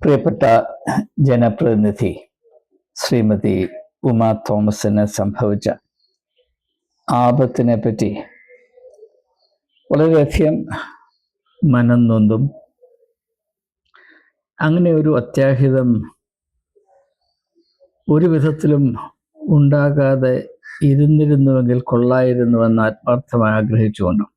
പ്രിയപ്പെട്ട ജനപ്രതിനിധി ശ്രീമതി ഉമ തോമസിന് സംഭവിച്ച ആപത്തിനെ പറ്റി വളരെയധികം മനം നൊന്തും അങ്ങനെ ഒരു അത്യാഹിതം ഒരു വിധത്തിലും ഉണ്ടാകാതെ ഇരുന്നിരുന്നുവെങ്കിൽ കൊള്ളായിരുന്നുവെന്ന് ആത്മാർത്ഥമായി ആഗ്രഹിച്ചുകൊണ്ടും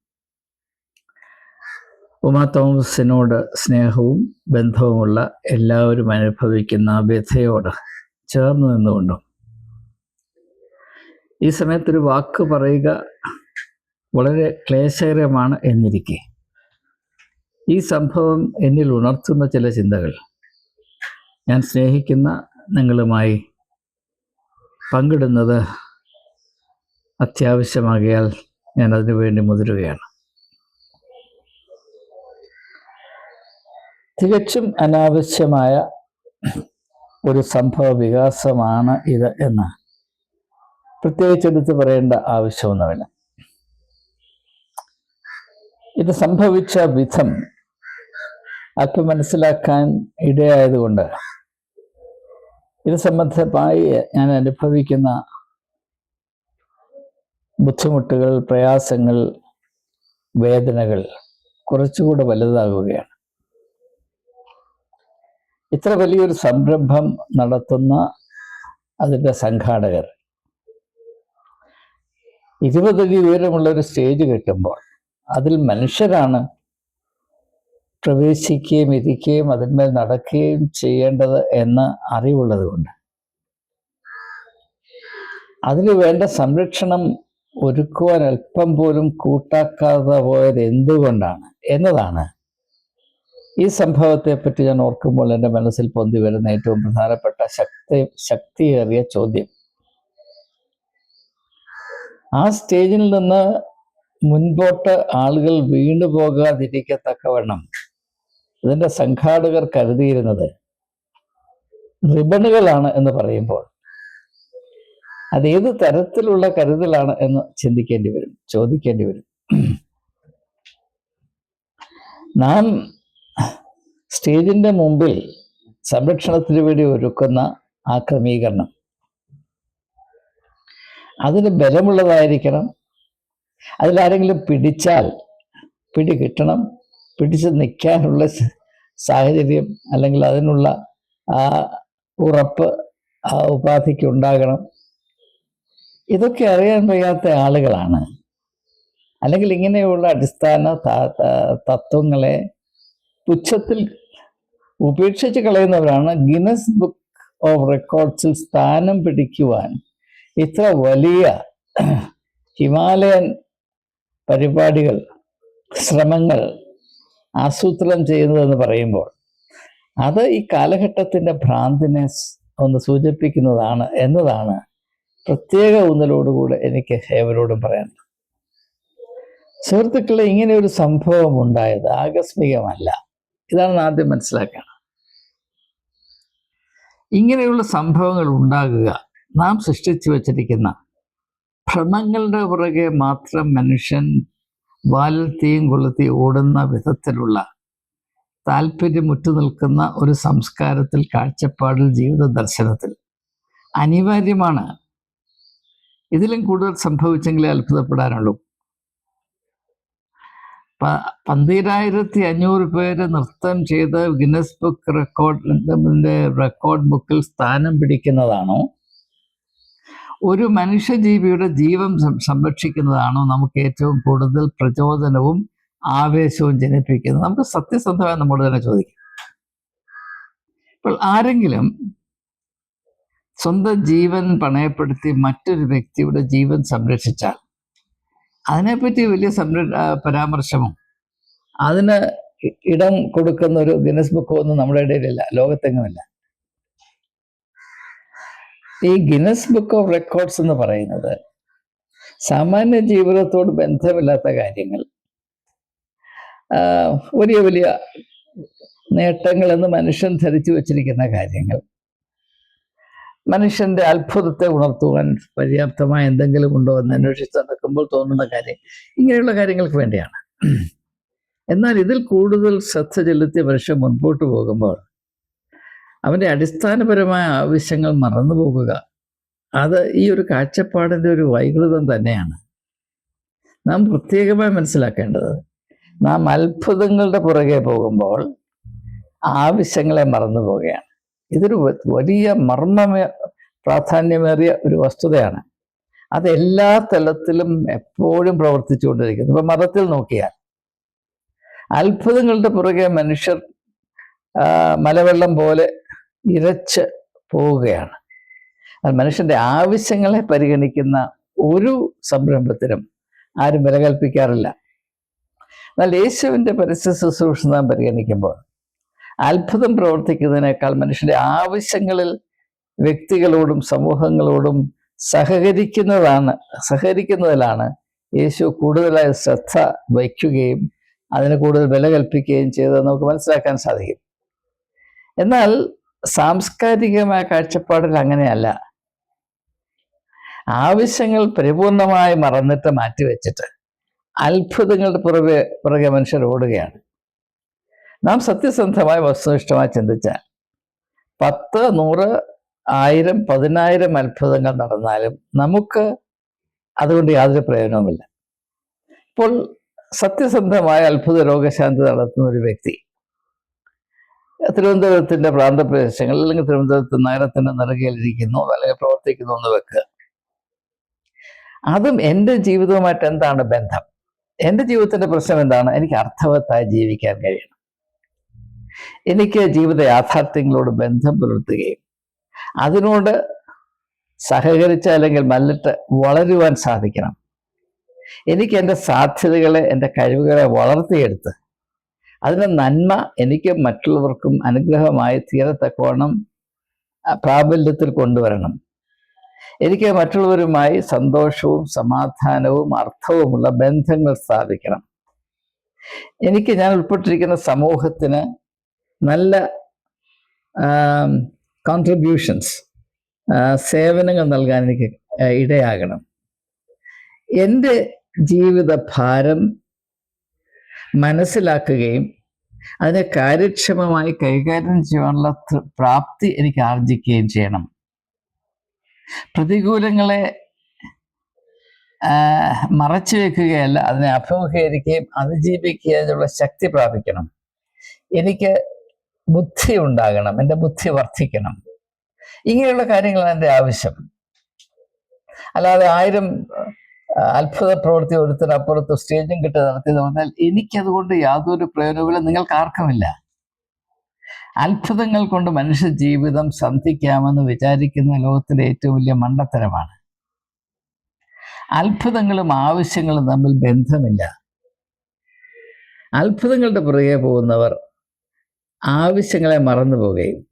ഉമാ തോമസിനോട് സ്നേഹവും ബന്ധവുമുള്ള എല്ലാവരും അനുഭവിക്കുന്ന വ്യഥയോട് ചേർന്ന് നിന്നുകൊണ്ടും. ഈ സമയത്തൊരു വാക്ക് പറയുക വളരെ ക്ലേശകരമാണ് എന്നിരിക്കെ. ഈ സംഭവം എന്നിൽ ഉണർത്തുന്ന ചില ചിന്തകൾ. ഞാൻ സ്നേഹിക്കുന്ന നിങ്ങളുമായി പങ്കിടുന്നത് അത്യാവശ്യമാകിയാൽ ഞാൻ അതിനു വേണ്ടി മുതിരുകയാണ്. തികച്ചും അനാവശ്യമായ ഒരു സംഭവ വികാസമാണ് ഇത് എന്ന് പ്രത്യേകിച്ച് എടുത്ത് പറയേണ്ട ആവശ്യമൊന്നുമില്ല. ഇത് സംഭവിച്ച വിധം അല്പം മനസ്സിലാക്കാൻ ഇടയായതുകൊണ്ട് ഇത് സംബന്ധമായി ഞാൻ അനുഭവിക്കുന്ന ബുദ്ധിമുട്ടുകൾ പ്രയാസങ്ങൾ വേദനകൾ കുറച്ചുകൂടെ വലുതാകുകയാണ്. ഇത്ര വലിയൊരു സംരംഭം നടത്തുന്ന അതിന്റെ സംഘാടകർ. ഇരുപതടി ഉയരമുള്ള ഒരു സ്റ്റേജ് കിട്ടുമ്പോൾ അതിൽ മനുഷ്യരാണ് പ്രവേശിക്കുകയും ഇരിക്കുകയും അതിന്മേൽ നടക്കുകയും ചെയ്യേണ്ടത് എന്ന് അറിവുള്ളത് കൊണ്ട്. അതിന് വേണ്ട സംരക്ഷണം ഒരുക്കുവാൻ അല്പം പോലും കൂട്ടാക്കാതെ പോയത് എന്തുകൊണ്ടാണ്? എന്നതാണ് ഈ സംഭവത്തെ പറ്റി ഞാൻ ഓർക്കുമ്പോൾ എന്റെ മനസ്സിൽ പൊന്തി വരുന്ന ഏറ്റവും പ്രധാനപ്പെട്ട ശക്തി ശക്തിയേറിയ ചോദ്യം. ആ സ്റ്റേജിൽ നിന്ന് മുൻപോട്ട് ആളുകൾ വീണു പോകാതിരിക്കത്തക്കവണ്ണം ഇതിന്റെ സംഘാടകർ കരുതിയിരുന്നത് റിബണുകളാണ് എന്ന് പറയുമ്പോൾ അതേത് തരത്തിലുള്ള കരുതലാണ് എന്ന് ചിന്തിക്കേണ്ടി വരും ചോദിക്കേണ്ടി വരും. നാം സ്റ്റേജിന്റെ മുമ്പിൽ സംരക്ഷണത്തിന് വേണ്ടി ഒരുക്കുന്ന ആ ക്രമീകരണം. അതിന് ബലമുള്ളതായിരിക്കണം. അതിലാരെങ്കിലും പിടിച്ചാൽ പിടി കിട്ടണം. പിടിച്ച് നിൽക്കാനുള്ള സാഹചര്യം അല്ലെങ്കിൽ അതിനുള്ള ആ ഉറപ്പ് ആ ഉപാധിക്ക് ഉണ്ടാകണം. ഇതൊക്കെ അറിയാൻ വയ്യാത്ത ആളുകളാണ്. അല്ലെങ്കിൽ ഇങ്ങനെയുള്ള അടിസ്ഥാന തത്വങ്ങളെ പുച്ഛത്തിൽ ഉപേക്ഷിച്ച് കളയുന്നവരാണ് ഗിനസ് ബുക്ക് ഓഫ് റെക്കോർഡ്സിൽ സ്ഥാനം പിടിക്കുവാൻ ഇത്ര വലിയ ഹിമാലയൻ പരിപാടികൾ ശ്രമങ്ങൾ ആസൂത്രണം ചെയ്യുന്നതെന്ന് പറയുമ്പോൾ അത് ഈ കാലഘട്ടത്തിന്റെ ഭ്രാന്തിനെ ഒന്ന് സൂചിപ്പിക്കുന്നതാണ് എന്നതാണ് പ്രത്യേക ഊന്നലോടുകൂടെ എനിക്ക് ഏവരോടും പറയാനുള്ളത്. സുഹൃത്തുക്കളെ ഇങ്ങനെ ഒരു സംഭവം ഉണ്ടായത് ആകസ്മികമല്ല. ഇതാണ് ആദ്യം മനസ്സിലാക്കണം ഇങ്ങനെയുള്ള സംഭവങ്ങൾ ഉണ്ടാകുക നാം സൃഷ്ടിച്ചു വച്ചിരിക്കുന്ന ഭ്രമങ്ങളുടെ പുറകെ മാത്രം മനുഷ്യൻ വാലിൽ തീയും കൊളുത്തി ഓടുന്ന വിധത്തിലുള്ള താല്പര്യം ഉറ്റു നിൽക്കുന്ന ഒരു സംസ്കാരത്തിൽ കാഴ്ചപ്പാടിൽ ജീവിത ദർശനത്തിൽ അനിവാര്യമാണ്. ഇതിലും കൂടുതൽ സംഭവിച്ചെങ്കിലേ അത്ഭുതപ്പെടാനുള്ളൂ. പന്തിരായിരത്തി അഞ്ഞൂറ് പേര് നൃത്തം ചെയ്ത് ഗിന്നസ് ബുക്ക് റെക്കോർഡിന്റെ റെക്കോർഡ് ബുക്കിൽ സ്ഥാനം പിടിക്കുന്നതാണോ? ഒരു മനുഷ്യജീവിയുടെ ജീവൻ സംരക്ഷിക്കുന്നതാണോ? നമുക്ക് ഏറ്റവും കൂടുതൽ പ്രചോദനവും ആവേശവും ജനിപ്പിക്കുന്നത്. നമുക്ക് സത്യസന്ധമായി നമ്മോട് തന്നെ ചോദിക്കാം. ഇപ്പോൾ ആരെങ്കിലും സ്വന്തം ജീവൻ പണയപ്പെടുത്തി മറ്റൊരു വ്യക്തിയുടെ ജീവൻ സംരക്ഷിച്ചാൽ അതിനെപ്പറ്റി വലിയ സംര പരാമർശമോ? അതിന് ഇടം കൊടുക്കുന്ന ഒരു ഗിനസ് ബുക്കോ ഒന്നും നമ്മുടെ ഇടയിലില്ല ലോകത്തെങ്ങുമില്ല. ഈ ഗിനസ് ബുക്ക് ഓഫ് റെക്കോർഡ്സ് എന്ന് പറയുന്നത് സാമാന്യ ജീവിതത്തോട് ബന്ധമില്ലാത്ത കാര്യങ്ങൾ. വലിയ വലിയ നേട്ടങ്ങളെന്ന് മനുഷ്യൻ ധരിച്ചു വച്ചിരിക്കുന്ന കാര്യങ്ങൾ. മനുഷ്യന്റെ അത്ഭുതത്തെ ഉണർത്തുവാൻ പര്യാപ്തമായ എന്തെങ്കിലും ഉണ്ടോ എന്ന് അന്വേഷിച്ച് നടക്കുമ്പോൾ തോന്നുന്ന കാര്യം ഇങ്ങനെയുള്ള കാര്യങ്ങൾക്ക് വേണ്ടിയാണ്. എന്നാൽ ഇതിൽ കൂടുതൽ ശ്രദ്ധ ചെലുത്തിയ മനുഷ്യൻ മുൻപോട്ട് പോകുമ്പോൾ അവന്റെ അടിസ്ഥാനപരമായ ആവശ്യങ്ങൾ മറന്നു പോകുക അത് ഈ ഒരു കാഴ്ചപ്പാടിന്റെ ഒരു വൈകൃതം തന്നെയാണ്. നാം പ്രത്യേകമായി മനസ്സിലാക്കേണ്ടത് നാം അത്ഭുതങ്ങളുടെ പുറകെ പോകുമ്പോൾ ആവശ്യങ്ങളെ മറന്നു പോവുകയാണ്. ഇതൊരു വലിയ മർമ്മമേ പ്രാധാന്യമേറിയ ഒരു വസ്തുതയാണ്. അത് എല്ലാ തലത്തിലും എപ്പോഴും പ്രവർത്തിച്ചുകൊണ്ടിരിക്കുന്നു. ഇപ്പൊ മതത്തിൽ നോക്കിയാൽ. അത്ഭുതങ്ങളുടെ പുറകെ മനുഷ്യർ മലവെള്ളം പോലെ ഇരച്ച് പോവുകയാണ്. അത് മനുഷ്യന്റെ ആവശ്യങ്ങളെ പരിഗണിക്കുന്ന ഒരു സംരംഭത്തിനും ആരും വില കൽപ്പിക്കാറില്ല എന്നാൽ യേശുവിന്റെ പരസ്യ ശുശ്രൂഷ നാം പരിഗണിക്കുമ്പോൾ അത്ഭുതം പ്രവർത്തിക്കുന്നതിനേക്കാൾ മനുഷ്യന്റെ ആവശ്യങ്ങളിൽ വ്യക്തികളോടും സമൂഹങ്ങളോടും സഹകരിക്കുന്നതാണ് സഹകരിക്കുന്നതിലാണ് യേശു കൂടുതലായി ശ്രദ്ധ വയ്ക്കുകയും അതിന് കൂടുതൽ വില കൽപ്പിക്കുകയും ചെയ്തത് നമുക്ക് മനസ്സിലാക്കാൻ സാധിക്കും. എന്നാൽ സാംസ്കാരികമായ കാഴ്ചപ്പാടിൽ അങ്ങനെയല്ല. ആവശ്യങ്ങൾ പരിപൂർണമായി മറന്നിട്ട് മാറ്റിവെച്ചിട്ട് അത്ഭുതങ്ങളുടെ പുറകെ പുറകെ മനുഷ്യർ ഓടുകയാണ്. നാം സത്യസന്ധമായ വസ്തുനിഷ്ഠമായി ചിന്തിച്ചാൽ പത്ത് നൂറ് ആയിരം പതിനായിരം അത്ഭുതങ്ങൾ നടന്നാലും നമുക്ക് അതുകൊണ്ട് യാതൊരു പ്രയോജനവുമില്ല. ഇപ്പോൾ സത്യസന്ധമായ അത്ഭുത രോഗശാന്തി നടത്തുന്ന ഒരു വ്യക്തി തിരുവനന്തപുരത്തിന്റെ പ്രാന്തപ്രദേശങ്ങളിൽ അല്ലെങ്കിൽ തിരുവനന്തപുരത്ത് നഗരത്തിന്റെ നിറകയിലിരിക്കുന്നു അല്ലെങ്കിൽ പ്രവർത്തിക്കുന്നു എന്ന് വെക്കുക അതും എന്റെ ജീവിതവുമായിട്ട് എന്താണ് ബന്ധം? എന്റെ ജീവിതത്തിന്റെ പ്രശ്നം എന്താണ്? എനിക്ക് അർത്ഥവത്തായി ജീവിക്കാൻ കഴിയണം. എനിക്ക് ജീവിത യാഥാർത്ഥ്യങ്ങളോട് ബന്ധം പുലർത്തുകയും അതിനോട് സഹകരിച്ച് അല്ലെങ്കിൽ മല്ലിട്ട് വളരുവാൻ സാധിക്കണം. എനിക്ക് എന്റെ സാധ്യതകളെ എന്റെ കഴിവുകളെ വളർത്തിയെടുത്ത് അതിന്റെ നന്മ എനിക്ക് മറ്റുള്ളവർക്കും അനുഗ്രഹമായി തീരത്തക്കോണം പ്രാബല്യത്തിൽ കൊണ്ടുവരണം. എനിക്ക് മറ്റുള്ളവരുമായി സന്തോഷവും സമാധാനവും അർത്ഥവുമുള്ള ബന്ധങ്ങൾ സ്ഥാപിക്കണം. എനിക്ക് ഞാൻ ഉൾപ്പെട്ടിരിക്കുന്ന സമൂഹത്തിന് നല്ല കോൺട്രിബ്യൂഷൻസ് സേവനങ്ങൾ നൽകാൻ എനിക്ക് ഇടയാകണം. എന്റെ ജീവിത ഭാരം മനസ്സിലാക്കുകയും അതിനെ കാര്യക്ഷമമായി കൈകാര്യം ചെയ്യാനുള്ള പ്രാപ്തി എനിക്ക് ആർജിക്കുകയും ചെയ്യണം. പ്രതികൂലങ്ങളെ മറച്ചു വെക്കുകയല്ല അതിനെ അഭിമുഖീകരിക്കുകയും അതിജീവിക്കുകയുള്ള ശക്തി പ്രാപിക്കണം. എനിക്ക് ബുദ്ധി ഉണ്ടാകണം എന്റെ ബുദ്ധി വർദ്ധിക്കണം. ഇങ്ങനെയുള്ള കാര്യങ്ങളാണ് എന്റെ ആവശ്യം. അല്ലാതെ ആയിരം അത്ഭുത പ്രവൃത്തി ഒരുത്തരപ്പുറത്ത് സ്റ്റേജും കിട്ടി നടത്തിയെന്ന് പറഞ്ഞാൽ എനിക്കതുകൊണ്ട് യാതൊരു പ്രയോജനവുമില്ല നിങ്ങൾക്ക് ആർക്കുമില്ല അത്ഭുതങ്ങൾ കൊണ്ട് മനുഷ്യ ജീവിതം സന്ധിക്കാമെന്ന് വിചാരിക്കുന്ന ലോകത്തിലെ ഏറ്റവും വലിയ മണ്ടത്തരമാണ്. അത്ഭുതങ്ങളും ആവശ്യങ്ങളും തമ്മിൽ ബന്ധമില്ല. അത്ഭുതങ്ങളുടെ പുറകെ പോകുന്നവർ ആവശ്യങ്ങളെ മറന്നു പോവുകയും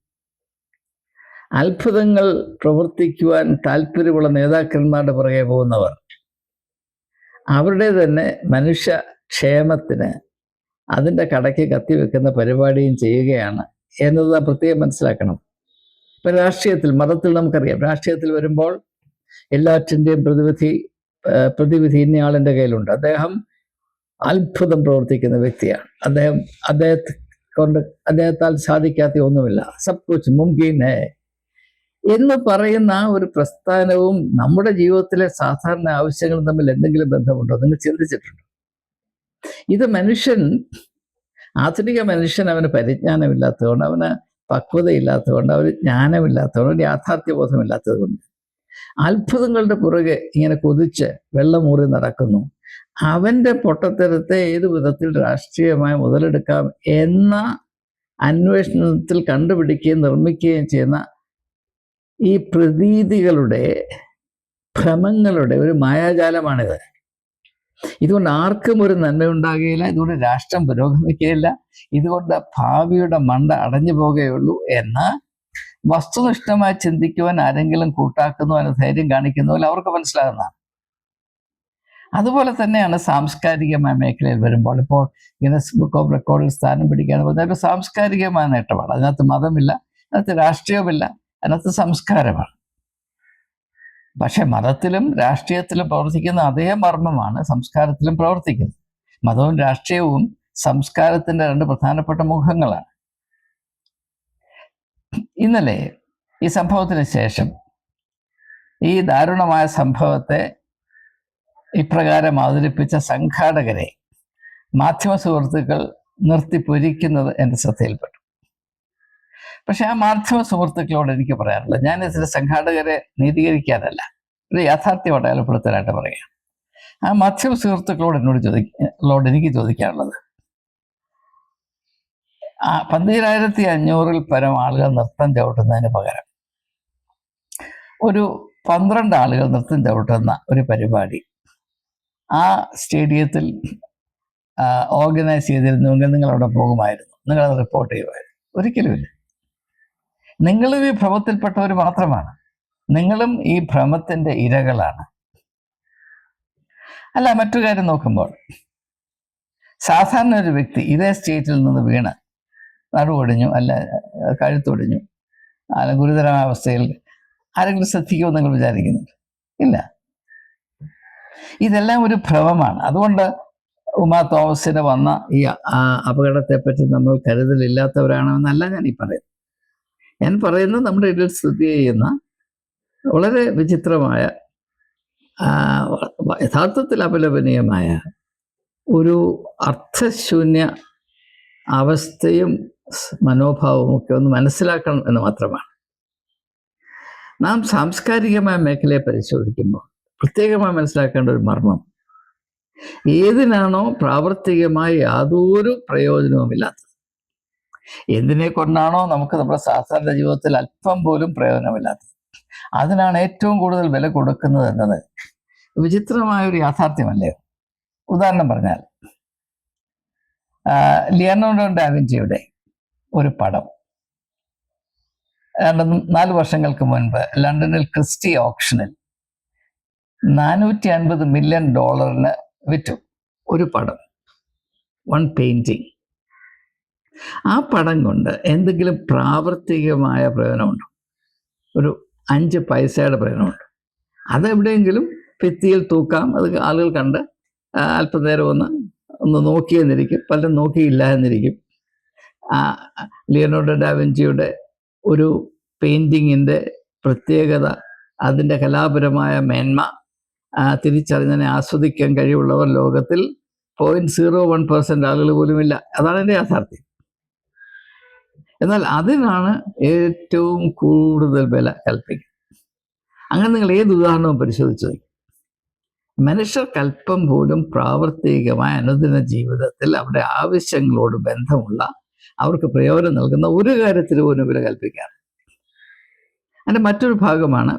അത്ഭുതങ്ങൾ പ്രവർത്തിക്കുവാൻ താല്പര്യമുള്ള നേതാക്കന്മാരുടെ പുറകെ പോകുന്നവർ അവരുടെ തന്നെ മനുഷ്യ ക്ഷേമത്തിന് അതിന്റെ കടയ്ക്ക് കത്തിവെക്കുന്ന പരിപാടിയും ചെയ്യുകയാണ് എന്നത് പ്രത്യേകം മനസ്സിലാക്കണം. ഇപ്പം രാഷ്ട്രീയത്തിൽ മതത്തിൽ നമുക്കറിയാം. രാഷ്ട്രീയത്തിൽ വരുമ്പോൾ എല്ലാറ്റിന്റെയും പ്രതിവിധി പ്രതിവിധി ഇന്നയാളിന്റെ കയ്യിലുണ്ട്. അദ്ദേഹം അത്ഭുതം പ്രവർത്തിക്കുന്ന വ്യക്തിയാണ്. അദ്ദേഹം അദ്ദേഹത്തെ കൊണ്ട് അദ്ദേഹത്താൽ സാധിക്കാത്ത ഒന്നുമില്ല. സബ് കുച്ച് മുംകിൻ ഹേ എന്ന് പറയുന്ന ഒരു പ്രസ്ഥാനവും നമ്മുടെ ജീവിതത്തിലെ സാധാരണ ആവശ്യങ്ങളും തമ്മിൽ എന്തെങ്കിലും ബന്ധമുണ്ടോ? നിങ്ങൾ ചിന്തിച്ചിട്ടുണ്ടോ? ഇത് മനുഷ്യൻ ആധുനിക മനുഷ്യൻ അവന് പരിജ്ഞാനമില്ലാത്തതുകൊണ്ട് അവന് പക്വതയില്ലാത്തതുകൊണ്ട് അവന് ജ്ഞാനമില്ലാത്തതുകൊണ്ട് യാഥാർത്ഥ്യബോധമില്ലാത്തത് യാഥാർത്ഥ്യബോധമില്ലാത്തതുകൊണ്ട് അത്ഭുതങ്ങളുടെ പുറകെ ഇങ്ങനെ കൊതിച്ച് വെള്ളമൂറി നടക്കുന്നു. അവന്റെ പൊട്ടത്തരത്തെ ഏത് വിധത്തിൽ രാഷ്ട്രീയമായി മുതലെടുക്കാം എന്ന അന്വേഷണത്തിൽ കണ്ടുപിടിക്കുകയും നിർമ്മിക്കുകയും ചെയ്യുന്ന ഈ പ്രതീതികളുടെ ഭ്രമങ്ങളുടെ ഒരു മായാജാലമാണിത്. ഇതുകൊണ്ട് ആർക്കും ഒരു നന്മയുണ്ടാകുകയില്ല ഇതുകൊണ്ട് രാഷ്ട്രം പുരോഗമിക്കുകയില്ല ഇതുകൊണ്ട് ഭാവിയുടെ മണ്ട അടഞ്ഞു പോകുകയുള്ളൂ എന്ന് വസ്തുനിഷ്ഠമായി ചിന്തിക്കുവാൻ ആരെങ്കിലും കൂട്ടാക്കുന്നു അതിന് ധൈര്യം കാണിക്കുന്നു അവർക്ക് മനസ്സിലാകുന്നതാണ്. അതുപോലെ തന്നെയാണ് സാംസ്കാരികമായ മേഖലയിൽ വരുമ്പോൾ ഇപ്പോൾ ഗിനസ് ബുക്ക് ഓഫ് റെക്കോർഡിൽ സ്ഥാനം പിടിക്കാന്ന് പറഞ്ഞാൽ ഇപ്പോൾ സാംസ്കാരികമായ നേട്ടമാണ്. അതിനകത്ത് മതമില്ല അതിനകത്ത് രാഷ്ട്രീയവുമില്ല അതിനകത്ത് സംസ്കാരമാണ്. പക്ഷെ മതത്തിലും രാഷ്ട്രീയത്തിലും പ്രവർത്തിക്കുന്ന അതേ മർമ്മമാണ് സംസ്കാരത്തിലും പ്രവർത്തിക്കുന്നത്. മതവും രാഷ്ട്രീയവും സംസ്കാരത്തിന്റെ രണ്ട് പ്രധാനപ്പെട്ട മുഖങ്ങളാണ്. ഇന്നലെ ഈ സംഭവത്തിന് ശേഷം ഈ ദാരുണമായ സംഭവത്തെ ഇപ്രകാരം അവതരിപ്പിച്ച സംഘാടകരെ മാധ്യമ സുഹൃത്തുക്കൾ നിർത്തി പൊരിക്കുന്നത് എന്റെ ശ്രദ്ധയിൽപ്പെട്ടു. പക്ഷെ ആ മാധ്യമ സുഹൃത്തുക്കളോട് എനിക്ക് പറയാറുള്ളത് ഞാൻ ഇതിലെ സംഘാടകരെ നീതീകരിക്കാനല്ല ഒരു യാഥാർത്ഥ്യം അടയാളപ്പെടുത്താനായിട്ട് പറയാം ആ മാധ്യമ സുഹൃത്തുക്കളോട് എന്നോട് ചോദിക്കളോട് എനിക്ക് ചോദിക്കാനുള്ളത് ആ പന്തിരായിരത്തി അഞ്ഞൂറിൽ പരം ആളുകൾ നൃത്തം ചവിട്ടുന്നതിന് പകരം ഒരു പന്ത്രണ്ട് ആളുകൾ നൃത്തം ചവിട്ടുന്ന ഒരു പരിപാടി ആ സ്റ്റേഡിയത്തിൽ ഓർഗനൈസ് ചെയ്തിരുന്നുവെങ്കിൽ നിങ്ങൾ അവിടെ പോകുമായിരുന്നു. നിങ്ങൾ അത് റിപ്പോർട്ട് ചെയ്യുമായിരുന്നു ഒരിക്കലുമില്ല നിങ്ങളും ഈ ഭ്രമത്തിൽപ്പെട്ടവർ മാത്രമാണ്. നിങ്ങളും ഈ ഭ്രമത്തിന്റെ ഇരകളാണ്. അല്ല മറ്റു കാര്യം നോക്കുമ്പോൾ സാധാരണ ഒരു വ്യക്തി ഇതേ സ്റ്റേറ്റിൽ നിന്ന് വീണ് നടുവൊടിഞ്ഞു അല്ല കഴുത്തൊടിഞ്ഞു അല്ല ഗുരുതരമായ അവസ്ഥയിൽ ആരെങ്കിലും ശ്രദ്ധിക്കുമെന്ന് നിങ്ങൾ വിചാരിക്കുന്നുണ്ട്? ഇല്ല. ഇതെല്ലാം ഒരു ഭ്രമമാണ്. അതുകൊണ്ട് ഉമാ തോമസിന് വന്ന ഈ അപകടത്തെപ്പറ്റി നമ്മൾ കരുതലില്ലാത്തവരാണെന്നല്ല ഞാൻ ഈ പറയുന്നത്. ഞാൻ പറയുന്നത് നമ്മുടെ ഇടയിൽ സ്ഥിതി ചെയ്യുന്ന വളരെ വിചിത്രമായ യഥാർത്ഥത്തിൽ അപലപനീയമായ ഒരു അർത്ഥശൂന്യ അവസ്ഥയും മനോഭാവവും ഒക്കെ ഒന്ന് മനസ്സിലാക്കണം എന്ന് മാത്രമാണ്. നാം സാംസ്കാരികമായ മേഖലയെ പരിശോധിക്കുമ്പോൾ പ്രത്യേകമായി മനസ്സിലാക്കേണ്ട ഒരു മർമ്മം. ഏതിനാണോ പ്രാവർത്തികമായി യാതൊരു പ്രയോജനവുമില്ലാത്തത്. എന്തിനെ കൊണ്ടാണോ നമുക്ക് നമ്മുടെ സാധാരണ ജീവിതത്തിൽ അല്പം പോലും പ്രയോജനമില്ലാത്തത്? അതിനാണ് ഏറ്റവും കൂടുതൽ വില കൊടുക്കുന്നത് എന്നത്. വിചിത്രമായ ഒരു യാഥാർത്ഥ്യമല്ലേ? ഉദാഹരണം പറഞ്ഞാൽ ആ, ഡാവിൻജിയുടെ ഒരു പടം. നാല് വർഷങ്ങൾക്ക് മുൻപ് ലണ്ടനിൽ ക്രിസ്റ്റി ഓപ്ഷനിൽ നാനൂറ്റി അൻപത് മില്യൺ ഡോളറിന് വിറ്റു. ഒരു പടം. വൺ പെയിന്റിങ് ആ പടം കൊണ്ട് എന്തെങ്കിലും പ്രാവർത്തികമായ പ്രയോജനമുണ്ടോ? ഒരു അഞ്ച് പൈസയുടെ പ്രയോജനമുണ്ട്? അതെവിടെയെങ്കിലും ഭിത്തിയിൽ തൂക്കാം. അത് ആളുകൾ കണ്ട് അല്പനേരം ഒന്ന് ഒന്ന് നോക്കിയെന്നിരിക്കും. പലരും നോക്കിയില്ല എന്നിരിക്കും. ലിയനോർഡോ ഡാവിഞ്ചിയുടെ ഒരു പെയിന്റിങ്ങിന്റെ പ്രത്യേകത അതിന്റെ കലാപരമായ മേന്മ തിരിച്ചറിഞ്ഞതിനെ ആസ്വദിക്കാൻ കഴിവുള്ളവർ ലോകത്തിൽ പോയിന്റ് സീറോ വൺ പെർസെന്റ് ആളുകൾ പോലുമില്ല. അതാണ് എന്റെ യാഥാർത്ഥ്യം. എന്നാൽ അതിനാണ് ഏറ്റവും കൂടുതൽ വില കൽപ്പിക്കുന്നത് അങ്ങനെ നിങ്ങൾ ഏത് ഉദാഹരണവും പരിശോധിച്ചു മനുഷ്യർ കൽപ്പം പോലും പ്രാവർത്തികമായ അനുദിന ജീവിതത്തിൽ അവരുടെ ആവശ്യങ്ങളോട് ബന്ധമുള്ള അവർക്ക് പ്രയോജനം നൽകുന്ന ഒരു കാര്യത്തിന് പോലും വില കൽപ്പിക്കാറ് അതിന്റെ മറ്റൊരു ഭാഗമാണ്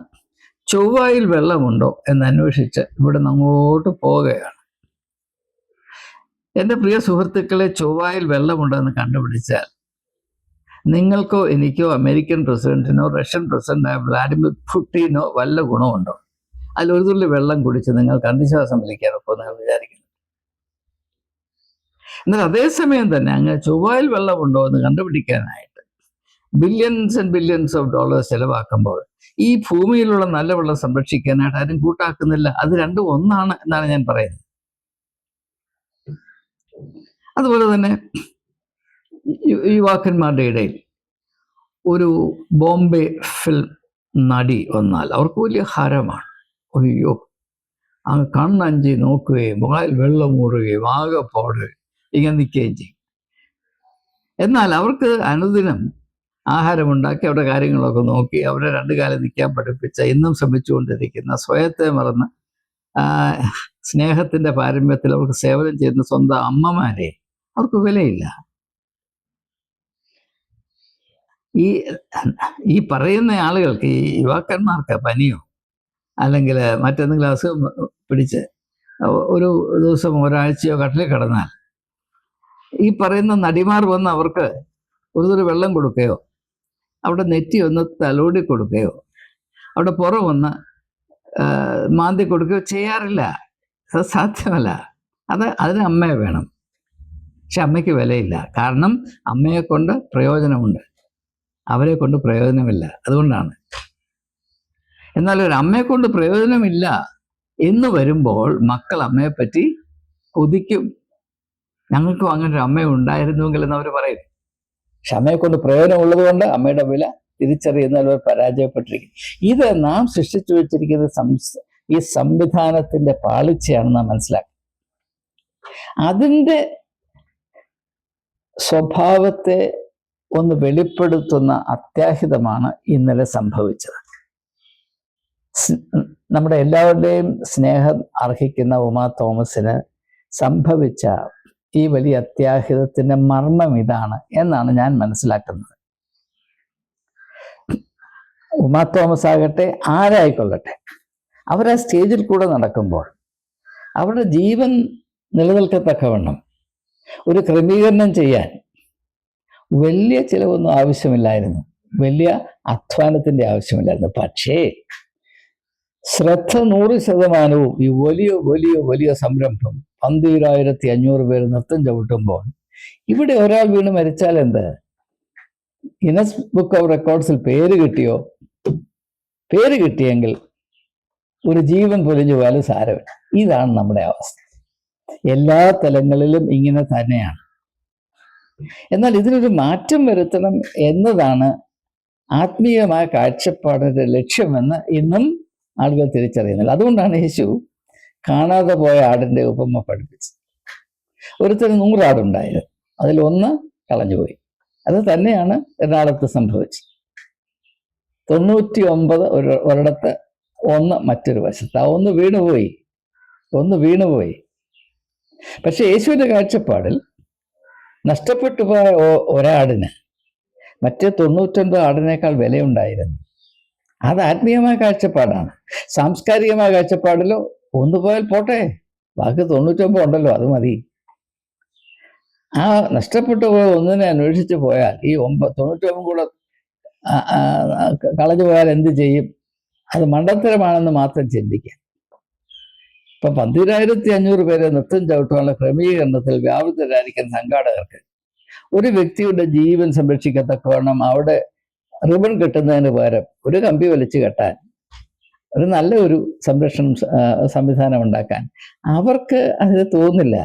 ചൊവ്വായിൽ വെള്ളമുണ്ടോ എന്ന് അന്വേഷിച്ച് ഇവിടെ അങ്ങോട്ട് പോവുകയാണ്. എന്റെ പ്രിയ സുഹൃത്തുക്കളെ ചൊവ്വായിൽ വെള്ളമുണ്ടോ എന്ന് കണ്ടുപിടിച്ചാൽ നിങ്ങൾക്കോ എനിക്കോ അമേരിക്കൻ പ്രസിഡന്റിനോ റഷ്യൻ പ്രസിഡന്റായ വ്ളാഡിമിർ പുട്ടിനോ വല്ല ഗുണമുണ്ടോ? അതിൽ ഒരു തുള്ളി വെള്ളം കുടിച്ച് നിങ്ങൾക്ക് അന്ധിശ്വാസം വലിക്കാറൊപ്പം നിങ്ങൾ വിചാരിക്കുന്നു. എന്നാൽ അതേസമയം തന്നെ അങ്ങ് ചൊവ്വായിൽ വെള്ളമുണ്ടോ എന്ന് കണ്ടുപിടിക്കാനായിട്ട് billions and billions of dollars ചെലവാക്കുമ്പോൾ ഈ ഭൂമിയിലുള്ള നല്ല വെള്ളം സംരക്ഷിക്കാനായിട്ട് ആരും കൂട്ടാക്കുന്നില്ല. അത് രണ്ടും ഒന്നാണ് എന്നാണ് ഞാൻ പറയുന്നത്. അതുപോലെ തന്നെ യുവാക്കന്മാരുടെ ഇടയിൽ ഒരു ബോംബെ ഫിലിം നടി വന്നാൽ അവർക്ക് വലിയ ഹരമാണ്. അയ്യോ അങ്ങ് കണ്ണഞ്ചി നോക്കുകയും വായിൽ വെള്ളം മൂറുകയും പോടുകയും ഇങ്ങനെ നിൽക്കുകയും ചെയ്യും. എന്നാൽ അവർക്ക് അനുദിനം ആഹാരമുണ്ടാക്കി അവരുടെ കാര്യങ്ങളൊക്കെ നോക്കി അവരെ രണ്ടു കാലം നിൽക്കാൻ പഠിപ്പിച്ച ഇന്നും ശ്രമിച്ചുകൊണ്ടിരിക്കുന്ന സ്വയത്തെ മറന്ന് സ്നേഹത്തിന്റെ പാരമ്യത്തിൽ അവർക്ക് സേവനം ചെയ്യുന്ന സ്വന്തം അമ്മമാരെ അവർക്ക് വിലയില്ല. ഈ ഈ പറയുന്ന ആളുകൾക്ക് ഈ യുവാക്കന്മാർക്ക് പനിയോ അല്ലെങ്കിൽ മറ്റെന്തെങ്കിലും അസുഖം പിടിച്ച് ഒരു ദിവസം ഒരാഴ്ചയോ കട്ടിൽ കിടന്നാൽ ഈ പറയുന്ന നടിമാർ വന്ന് അവർക്ക് ഒരു വെള്ളം കൊടുക്കുകയോ അവിടെ നെറ്റി ഒന്ന് തലോടി കൊടുക്കുകയോ അവിടെ പുറം ഒന്ന് മാന്തി കൊടുക്കുകയോ ചെയ്യാറില്ല. അത് സാധ്യമല്ല. അത് അതിന് അമ്മയെ വേണം. പക്ഷെ അമ്മയ്ക്ക് വിലയില്ല. കാരണം അമ്മയെ കൊണ്ട് പ്രയോജനമുണ്ട്. അവരെ കൊണ്ട് പ്രയോജനമില്ല. അതുകൊണ്ടാണ്. എന്നാൽ ഒരു അമ്മയെ കൊണ്ട് പ്രയോജനമില്ല എന്ന് വരുമ്പോൾ മക്കൾ അമ്മയെപ്പറ്റി കൊതിക്കും. ഞങ്ങൾക്കും അങ്ങനെ ഒരു അമ്മ ഉണ്ടായിരുന്നുവെങ്കിൽ എന്ന് അവർ പറയും. പക്ഷെ അമ്മയെ കൊണ്ട് പ്രയോജനമുള്ളത് കൊണ്ട് അമ്മയുടെ വില തിരിച്ചറിയുന്നതിൽ അവർ പരാജയപ്പെട്ടിരിക്കും ഇത് നാം സൃഷ്ടിച്ചു വെച്ചിരിക്കുന്ന ഈ സംവിധാനത്തിന്റെ പാളിച്ചയാണ് നാം മനസ്സിലാക്കുന്നത്. അതിന്റെ സ്വഭാവത്തെ ഒന്ന് വെളിപ്പെടുത്തുന്ന അത്യാഹിതമാണ് ഇന്നലെ സംഭവിച്ചത്. നമ്മുടെ എല്ലാവരുടെയും സ്നേഹം അർഹിക്കുന്ന ഉമാ തോമസിന് സംഭവിച്ച ഈ വലിയ അത്യാഹിതത്തിന്റെ മർമ്മം ഇതാണ് എന്നാണ് ഞാൻ മനസ്സിലാക്കുന്നത്. ഉമാ തോമസ് ആകട്ടെ ആരായിക്കൊള്ളട്ടെ അവർ ആ സ്റ്റേജിൽ കൂടെ നടക്കുമ്പോൾ അവരുടെ ജീവൻ നിലനിൽക്കത്തക്കവണ്ണം ഒരു ക്രമീകരണം ചെയ്യാൻ വലിയ ചിലവൊന്നും ആവശ്യമില്ലായിരുന്നു. വലിയ അധ്വാനത്തിന്റെ ആവശ്യമില്ലായിരുന്നു. പക്ഷേ ശ്രദ്ധ നൂറ് ശതമാനവും ഈ വലിയ വലിയ വലിയ സംരംഭം പന്തീരായിരത്തി അഞ്ഞൂറ് പേര് നൃത്തം ചവിട്ടുമ്പോൾ ഇവിടെ ഒരാൾ വീണ് മരിച്ചാൽ എന്ത്? ഇനസ് ബുക്ക് ഓഫ് റെക്കോർഡ്സിൽ പേര് കിട്ടിയോ? പേര് കിട്ടിയെങ്കിൽ ഒരു ജീവൻ പൊലിഞ്ഞു പോയാലും സാരമില്ല. ഇതാണ് നമ്മുടെ അവസ്ഥ. എല്ലാ തലങ്ങളിലും ഇങ്ങനെ തന്നെയാണ്. എന്നാൽ ഇതിനൊരു മാറ്റം വരുത്തണം എന്നതാണ് ആത്മീയമായ കാഴ്ചപ്പാടിന്റെ ലക്ഷ്യമെന്ന് ഇന്നും ആളുകൾ തിരിച്ചറിയുന്നില്ല. അതുകൊണ്ടാണ് യേശു കാണാതെ പോയ ആടിന്റെ ഉപമ പഠിപ്പിച്ചത്. ഒരുത്തരം നൂറാടുണ്ടായിരുന്നു അതിലൊന്ന് കളഞ്ഞുപോയി. അത് തന്നെയാണ് എറണാകുളത്ത് സംഭവിച്ചത്. തൊണ്ണൂറ്റി ഒമ്പത് ഒരു ഒരിടത്ത് ഒന്ന് മറ്റൊരു വശത്ത്. ആ ഒന്ന് വീണുപോയി. ഒന്ന് വീണുപോയി. പക്ഷെ യേശുവിന്റെ കാഴ്ചപ്പാടിൽ നഷ്ടപ്പെട്ടു പോയ ഒരാടിന് മറ്റേ തൊണ്ണൂറ്റൊൻപത് ആടിനേക്കാൾ വിലയുണ്ടായിരുന്നു. അത് ആത്മീയമായ കാഴ്ചപ്പാടാണ്. സാംസ്കാരികമായ കാഴ്ചപ്പാടിലോ ഒന്ന് പോയാൽ പോട്ടെ. ബാക്കി തൊണ്ണൂറ്റൊമ്പത് ഉണ്ടല്ലോ അത് മതി. ആ നഷ്ടപ്പെട്ടു പോയ ഒന്നിനെ അന്വേഷിച്ച് പോയാൽ ഈ ഒമ്പത് തൊണ്ണൂറ്റൊമ്പത് കൂടെ കളഞ്ഞു പോയാൽ എന്ത് ചെയ്യും? അത് മണ്ടത്തരമാണെന്ന് മാത്രം ചിന്തിക്കുക ഇപ്പൊ പന്തിരായിരത്തി അഞ്ഞൂറ് പേരെ നൃത്തം ചവിട്ടാനുള്ള ക്രമീകരണത്തിൽ വ്യാപൃതരായിരിക്കുന്ന സംഘാടകർക്ക് ഒരു വ്യക്തിയുടെ ജീവൻ സംരക്ഷിക്കത്തക്കവണ്ണം അവിടെ റിബൺ കെട്ടുന്നതിന് പകരം ഒരു കമ്പി വലിച്ചു കെട്ടാൻ ഒരു നല്ല ഒരു സംരക്ഷണം സംവിധാനം ഉണ്ടാക്കാൻ അവർക്ക് അതിന് തോന്നില്ല.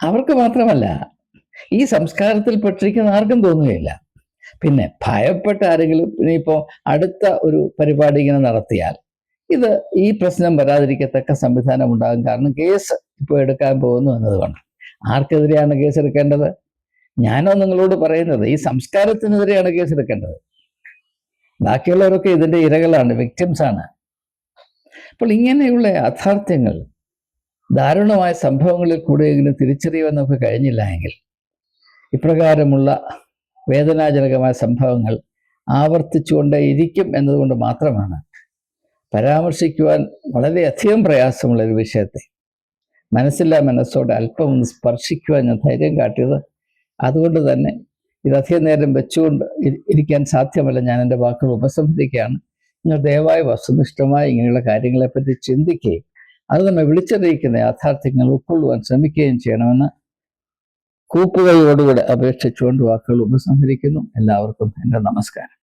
അവർക്ക് മാത്രമല്ല ഈ സംസ്കാരത്തിൽ പെട്ടിരിക്കുന്ന ആർക്കും തോന്നുകയില്ല. പിന്നെ ഭയപ്പെട്ട ആരെങ്കിലും ഇനിയിപ്പോൾ അടുത്ത ഒരു പരിപാടി ഇങ്ങനെ നടത്തിയാൽ ഇത് ഈ പ്രശ്നം വരാതിരിക്കത്തക്ക സംവിധാനം ഉണ്ടാകും. കാരണം കേസ് ഇപ്പോൾ എടുക്കാൻ പോകുന്നു എന്നതുകൊണ്ട്. ആർക്കെതിരെയാണ് കേസ് എടുക്കേണ്ടത്? ഞാനോ നിങ്ങളോട് പറയുന്നത് ഈ സംസ്കാരത്തിനെതിരെയാണ് കേസ് എടുക്കേണ്ടത്. ബാക്കിയുള്ളവരൊക്കെ ഇതിന്റെ ഇരകളാണ് വിക്ടിംസ് ആണ്. അപ്പോൾ ഇങ്ങനെയുള്ള യാഥാർത്ഥ്യങ്ങൾ ദാരുണമായ സംഭവങ്ങളിൽ കൂടെയെങ്കിലും തിരിച്ചറിയുവാൻ നമുക്ക് കഴിഞ്ഞില്ല എങ്കിൽ ഇപ്രകാരമുള്ള വേദനാജനകമായ സംഭവങ്ങൾ ആവർത്തിച്ചുകൊണ്ടേ ഇരിക്കും എന്നതുകൊണ്ട് മാത്രമാണ് പരാമർശിക്കുവാൻ വളരെയധികം പ്രയാസമുള്ള ഒരു വിഷയത്തെ മനസ്സില്ലാ മനസ്സോടെ അല്പം ഒന്ന് സ്പർശിക്കുവാൻ ഞാൻ ധൈര്യം കാട്ടിയത് അതുകൊണ്ട് തന്നെ ഇത് അധികം നേരം വെച്ചുകൊണ്ട് ഇരിക്കാൻ സാധ്യമല്ല. ഞാൻ എന്റെ വാക്കുകൾ ഉപസംഹരിക്കുകയാണ്. നിങ്ങൾ ദയവായി വസ്തുനിഷ്ഠമായി ഇങ്ങനെയുള്ള കാര്യങ്ങളെപ്പറ്റി ചിന്തിക്കുകയും അത് നമ്മെ വിളിച്ചറിയിക്കുന്ന യാഥാർത്ഥ്യങ്ങൾ ഉൾക്കൊള്ളുവാൻ ശ്രമിക്കുകയും ചെയ്യണമെന്ന് കൂപ്പുകളോടുകൂടെ അപേക്ഷിച്ചുകൊണ്ട് വാക്കുകൾ ഉപസംഹരിക്കുന്നു. എല്ലാവർക്കും എന്റെ നമസ്കാരം.